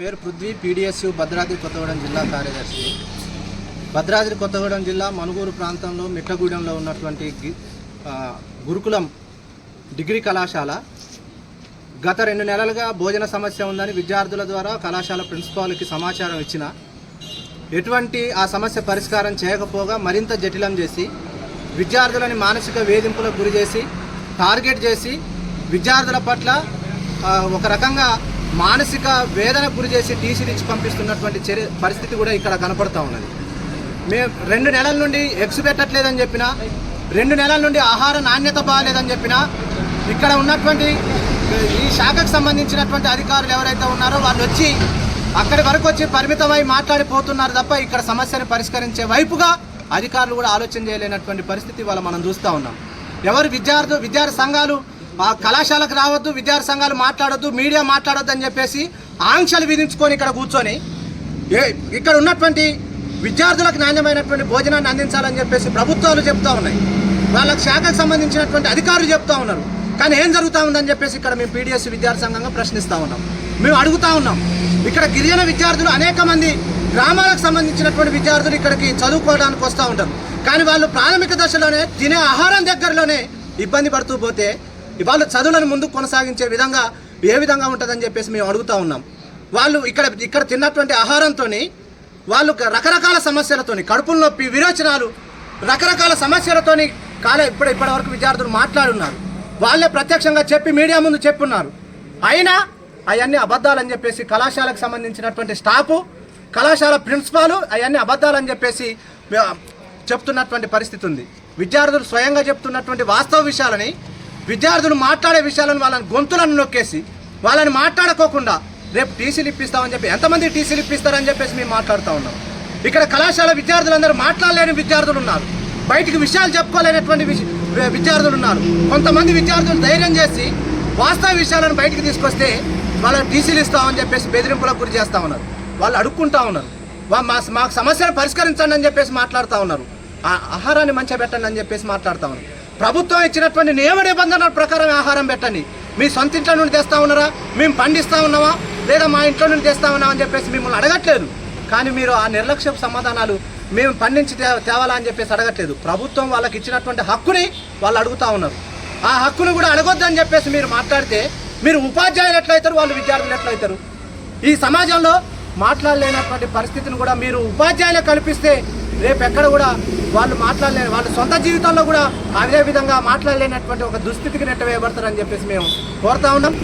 పేరు పృథ్వీ పీడిఎస్యు భద్రాద్రి కొత్తగూడెం జిల్లా కార్యదర్శి. భద్రాద్రి కొత్తగూడెం జిల్లా మనుగూరు ప్రాంతంలో మిట్టగూడెంలో ఉన్నటువంటి గురుకులం డిగ్రీ కళాశాల. గత రెండు నెలలుగా భోజన సమస్య ఉందని విద్యార్థుల ద్వారా కళాశాల ప్రిన్సిపాల్కి సమాచారం ఇచ్చిన. ఎటువంటి ఆ సమస్య పరిష్కారం చేయకపోగా మరింత జటిలం చేసి విద్యార్థులని మానసిక వేధింపులకు గురి చేసి టార్గెట్ చేసి విద్యార్థుల పట్ల ఒక రకంగా మానసిక వేదన గురి చేసి టీసీలు ఇచ్చి పంపిస్తున్నటువంటి చర్య పరిస్థితి కూడా ఇక్కడ కనపడుతూ ఉన్నది. మేము రెండు నెలల నుండి ఎగ్స్ పెట్టట్లేదని చెప్పిన రెండు నెలల నుండి ఆహార నాణ్యత బాగాలేదని చెప్పిన ఇక్కడ ఉన్నటువంటి ఈ శాఖకు సంబంధించినటువంటి అధికారులు ఎవరైతే ఉన్నారో వాళ్ళు వచ్చి అక్కడి వరకు వచ్చి పరిమితమై మాట్లాడిపోతున్నారు తప్ప ఇక్కడ సమస్యను పరిష్కరించే వైపుగా అధికారులు కూడా ఆలోచన చేయలేనటువంటి పరిస్థితి వాళ్ళ మనం చూస్తూ ఉన్నాం. ఎవరు విద్యార్థులు విద్యార్థి సంఘాలు ఆ కళాశాలకు రావద్దు విద్యార్థి సంఘాలు మాట్లాడొద్దు మీడియా మాట్లాడొద్దు అని చెప్పేసి ఆంక్షలు విధించుకొని ఇక్కడ కూర్చొని ఏ ఇక్కడ ఉన్నటువంటి విద్యార్థులకు నాణ్యమైనటువంటి భోజనాన్ని అందించాలని చెప్పేసి ప్రభుత్వాలు చెప్తా ఉన్నాయి. వాళ్ళకి శాఖకు సంబంధించినటువంటి అధికారులు చెప్తా ఉన్నారు. కానీ ఏం జరుగుతూ ఉందని చెప్పేసి ఇక్కడ మేము పీడిఎస్ విద్యార్థి సంఘంగా ప్రశ్నిస్తూ ఉన్నాం. మేము అడుగుతా ఉన్నాం. ఇక్కడ గిరిజన విద్యార్థులు అనేక మంది గ్రామాలకు సంబంధించినటువంటి విద్యార్థులు ఇక్కడికి చదువుకోవడానికి వస్తూ ఉంటారు. కానీ వాళ్ళు ప్రాథమిక దశలోనే తినే ఆహారం దగ్గరలోనే ఇబ్బంది పడుతూ పోతే వాళ్ళు చదువులను ముందుకు కొనసాగించే విధంగా ఏ విధంగా ఉంటుందని చెప్పేసి మేము అడుగుతా ఉన్నాం. వాళ్ళు ఇక్కడ ఇక్కడ తిన్నటువంటి ఆహారంతో వాళ్ళు రకరకాల సమస్యలతోని కడుపుల నొప్పి విరోచనాలు రకరకాల సమస్యలతోని కాలే ఇప్పుడు ఇప్పటి వరకు విద్యార్థులు మాట్లాడున్నారు. వాళ్ళే ప్రత్యక్షంగా చెప్పి మీడియా ముందు చెప్పున్నారు. అయినా అవన్నీ అబద్ధాలని చెప్పేసి కళాశాలకు సంబంధించినటువంటి స్టాఫ్ కళాశాల ప్రిన్సిపాలు అవన్నీ అబద్ధాలని చెప్పేసి చెప్తున్నటువంటి పరిస్థితి ఉంది విద్యార్థులు స్వయంగా చెప్తున్నటువంటి వాస్తవ విషయాలని విద్యార్థులు మాట్లాడే విషయాలను వాళ్ళని గొంతులను నొక్కేసి వాళ్ళని మాట్లాడుకోకుండా రేపు టీసీలు ఇప్పిస్తామని చెప్పి ఎంతమంది టీసీలు ఇప్పిస్తారని చెప్పేసి మేము మాట్లాడుతూ ఉన్నాం. ఇక్కడ కళాశాల విద్యార్థులందరూ మాట్లాడలేని విద్యార్థులు ఉన్నారు. బయటికి విషయాలు చెప్పుకోలేనటువంటి విద్యార్థులు ఉన్నారు. కొంతమంది విద్యార్థులు ధైర్యం చేసి వాస్తవ విషయాలను బయటికి తీసుకొస్తే వాళ్ళని టీసీలు ఇస్తామని చెప్పేసి బెదిరింపులకు గురి చేస్తూ ఉన్నారు. వాళ్ళు అడుక్కుంటా ఉన్నారు. మా మాకు సమస్యను పరిష్కరించండి అని చెప్పేసి మాట్లాడుతూ ఉన్నారు. ఆ ఆహారాన్ని మంచిగా పెట్టండి అని చెప్పేసి మాట్లాడుతూ ఉన్నారు. ప్రభుత్వం ఇచ్చినటువంటి నియమ నిబంధనల ప్రకారం ఆహారం పెట్టండి. మీ సొంత ఇంట్లో నుండి తెస్తా ఉన్నారా? మేము పండిస్తా ఉన్నామా? లేదా మా ఇంట్లో నుండి తెస్తా ఉన్నామా అని చెప్పేసి మిమ్మల్ని అడగట్లేదు. కానీ మీరు ఆ నిర్లక్ష్య సమాధానాలు మేము పండించి తేవాలా అని చెప్పేసి అడగట్లేదు. ప్రభుత్వం వాళ్ళకి ఇచ్చినటువంటి హక్కుని వాళ్ళు అడుగుతా ఉన్నారు. ఆ హక్కును కూడా అడగొద్దని చెప్పేసి మీరు మాట్లాడితే మీరు ఉపాధ్యాయులు ఎట్లయితారు? వాళ్ళు విద్యార్థులు ఎట్లయితారు? ఈ సమాజంలో మాట్లాడలేనటువంటి పరిస్థితిని కూడా మీరు ఉపాధ్యాయులకు కల్పిస్తే రేపు ఎక్కడ కూడా వాళ్ళు మాట్లాడలేని వాళ్ళ సొంత జీవితంలో కూడా అదే విధంగా మాట్లాడలేనటువంటి ఒక దుస్థితికి నెట్టవేయబడతారని చెప్పేసి మేము కోరుతా ఉన్నాం.